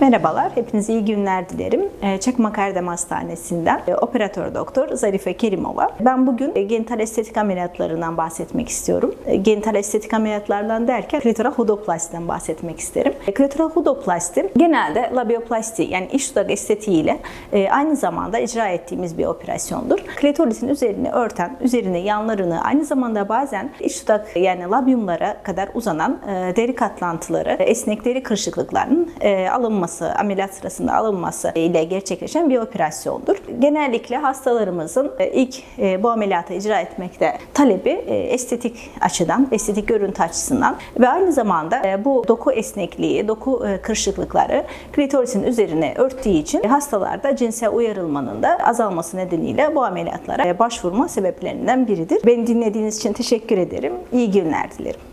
Merhabalar, hepinize iyi günler dilerim. Ee, Çakmak Erdem Hastanesi'nden e, operatör doktor Zarife Kerimova. Ben bugün e, genital estetik ameliyatlarından bahsetmek istiyorum. E, Genital estetik ameliyatlardan derken klitoral hudoplastiden bahsetmek isterim. Klitoral hudoplasti genelde labioplasti yani iç dudak estetiğiyle aynı zamanda icra ettiğimiz bir operasyondur. Klitorisin üzerini örten, üzerine yanlarını aynı zamanda bazen iç dudak yani labiumlara kadar uzanan deri katlantıları, esnek deri kırışıklıklarının e, alınması, ameliyat sırasında alınması ile gerçekleşen bir operasyondur. Genellikle hastalarımızın e, ilk e, bu ameliyatı icra etmekte talebi e, estetik açıdan, estetik görüntü açısından ve aynı zamanda bu doku esnekliği, doku kırışıklıkları klitorisin üzerine örttüğü için hastalarda cinsel uyarılmanın da azalması nedeniyle bu ameliyatlara başvurma sebeplerinden biridir. Beni dinlediğiniz için teşekkür ederim. İyi günler dilerim.